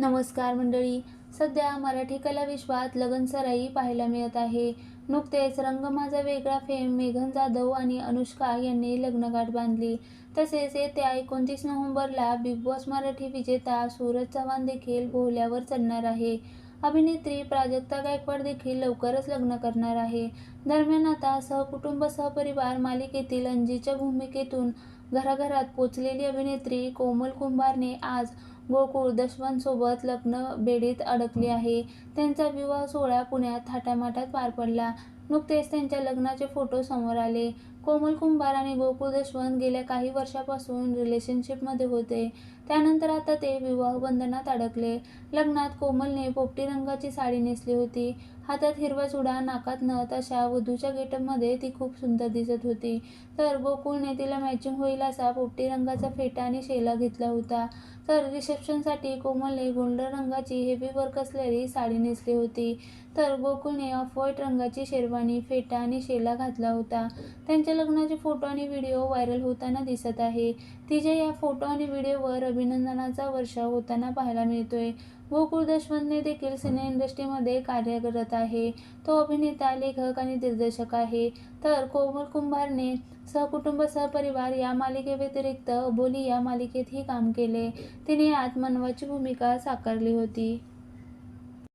नमस्कार मंडळी. सध्या मराठी कला विश्वात लगनसराई पाहायला मिळत आहे. नुकतेच रंग माझा वेगळा फेम मेघन जाधव आणि अनुष्का यांनी लग्नगाठ बांधली. तसेच येत्या एकोणतीस नोव्हेंबरला बिग बॉस मराठी विजेता सूरज चव्हाण देखील भोवल्यावर चढणार आहे. अभिनेत्री प्राजक्ता गायकवाड देखील लवकरच लग्न करणार आहे. दरम्यान आता सहकुटुंब सहपरिवार मालिकेतील अंजीच्या भूमिकेतून घराघरात पोचलेली अभिनेत्री कोमल कुंभारने आज गोकुळ दशवंतसोबत लग्न बेडीत अडकली आहे. त्यांचा विवाह सोहळा पुण्यात थाटामाटात पार पडला. नुकतेच त्यांच्या लग्नाचे फोटो समोर आले. कोमल कुंभार आणि गोकुळ दशवंत गेल्या काही वर्षापासून रिलेशनशिपमध्ये होते. त्यानंतर आता ते विवाह बंधनात अडकले. लग्नात कोमलने पोपटी रंगाची साडी नेसली होती. हातात हिरवा चुडा नाकात नथ अशा वधूच्या गेटअपमध्ये ती खूप सुंदर दिसत होती. तर गोकुळने तिला मॅचिंग होईल असा पोपटी रंगाचा फेटा आणि शेला घेतला होता. तर रिसेप्शनसाठी कोमलने गोल्डन रंगाची हेवी वर्क असलेली साडी नेसली होती. तर गोकुळने ऑफ व्हाईट रंगाची शेरवानी फेटा आणि शेला घातला होता. त्यांच्या लग्नाचे फोटो आणि व्हिडिओ व्हायरल होताना दिसत आहे. तिच्या या फोटो आणि व्हिडिओवर अभिनंदनाचा वर्षाव होताना पाहायला मिळतोय. गोकुळ दशवंतने देखील सिने इंडस्ट्रीमध्ये कार्य करत आहे. तो अभिनेता लेखक आणि दिग्दर्शक आहे. तर कोमल कुंभारने सहकुटुंब सहपरिवार या मालिकेव्यतिरिक्त अबोली या मालिकेतही काम केले. तिने यात मनवाची भूमिका साकारली होती.